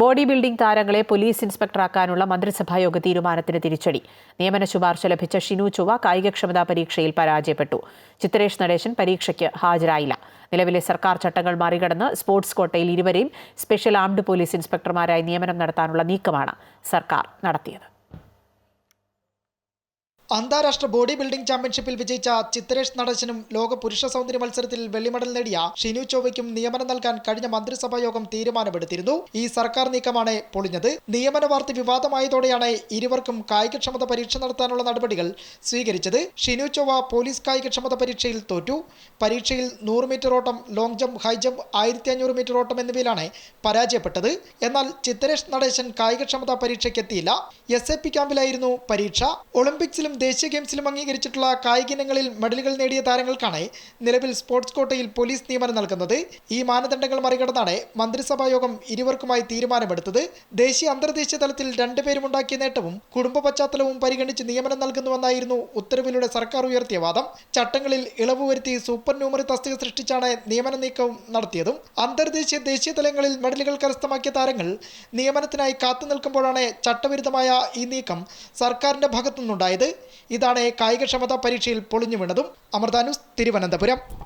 Body building താരങ്ങളെ police ഇൻസ്പെക്ടറാക്കാനുള്ള മന്ത്രിസഭായോഗ തീരുമാനത്തിന് തിരിച്ചടി. നിയമന ശുപാർശ ലഭിച്ച ഷിനു ചുവ കായികക്ഷമതാ പരീക്ഷയിൽ പരാജയപ്പെട്ടു. ചിത്രേഷ് നടേശൻ പരീക്ഷയ്ക്ക് ഹാജരായില്ല. നിലവിലെ സർക്കാർ ചട്ടങ്ങൾ മറികടന്ന് സ്പോർട്സ് കോട്ടയിൽ ഇരുവരെയും സ്പെഷ്യൽ ആംഡ് പോലീസ് ഇൻസ്പെക്ടർമാരായി നിയമനം നടത്താനുള്ള നീക്കമാണ് സർക്കാർ നടത്തിയത്. അന്താരാഷ്ട്ര ബോഡി ബിൽഡിംഗ് ചാമ്പ്യൻഷിപ്പിൽ വിജയിച്ച ചിത്രേഷ് നടേശനും ലോക പുരുഷ സൗന്ദര്യ മത്സരത്തിൽ വെള്ളിമെഡൽ നേടിയ ഷിനു ചോവയ്ക്കും നിയമനം നൽകാൻ കഴിഞ്ഞ മന്ത്രിസഭാ യോഗം തീരുമാനമെടുത്തിരുന്നു. ഈ സർക്കാർ നീക്കമാണ് പൊളിഞ്ഞത്. നിയമന വാർത്ത വിവാദമായതോടെയാണ് ഇരുവർക്കും കായികക്ഷമത പരീക്ഷ നടത്താനുള്ള നടപടികൾ സ്വീകരിച്ചത്. ഷിനു ചോവ പോലീസ് കായികക്ഷമത പരീക്ഷയിൽ തോറ്റു. പരീക്ഷയിൽ നൂറ് മീറ്റർ ഓട്ടം ലോങ് ജമ്പ് ഹൈ ജമ്പ് ആയിരത്തി അഞ്ഞൂറ് മീറ്റർ ഓട്ടം എന്നിവയിലാണ് പരാജയപ്പെട്ടത്. എന്നാൽ ചിത്രേഷ് നടേശൻ കായികക്ഷമത പരീക്ഷയ്ക്ക് എത്തിയില്ല എസ് എ പി ക്യാമ്പിലായിരുന്നു പരീക്ഷ. ഒളിമ്പിക്സിലും ദേശീയ ഗെയിംസിലും അംഗീകരിച്ചിട്ടുള്ള കായിക ഇനങ്ങളിൽ മെഡലുകൾ നേടിയ താരങ്ങൾക്കാണ് നിലവിൽ സ്പോർട്സ് കോട്ടയിൽ പോലീസ് നിയമനം നൽകുന്നത്. ഈ മാനദണ്ഡങ്ങൾ മറികടന്നാണ് മന്ത്രിസഭാ യോഗം ഇരുവർക്കുമായി തീരുമാനമെടുത്തത്. ദേശീയ അന്തർദേശീയ തലത്തിൽ രണ്ടുപേരുമുണ്ടാക്കിയ നേട്ടവും കുടുംബ പശ്ചാത്തലവും പരിഗണിച്ച് നിയമനം നൽകുന്നുവെന്നായിരുന്നു ഉത്തരവിലൂടെ സർക്കാർ ഉയർത്തിയ വാദം. ചട്ടങ്ങളിൽ ഇളവ് വരുത്തി സൂപ്പർ ന്യൂമറി തസ്തിക സൃഷ്ടിച്ചാണ് നിയമന നീക്കം നടത്തിയതും. അന്തർദേശീയ ദേശീയ തലങ്ങളിൽ മെഡലുകൾ കരസ്ഥമാക്കിയ താരങ്ങൾ നിയമനത്തിനായി കാത്തു നിൽക്കുമ്പോഴാണ് ചട്ടവിരുദ്ധമായ ഈ നീക്കം സർക്കാരിന്റെ ഭാഗത്തുനിന്നുണ്ടായത്. ഇതാണ് കായികക്ഷമതാ പരീക്ഷയിൽ പൊളിഞ്ഞു വീണതും. അമൃതാനുസ് തിരുവനന്തപുരം.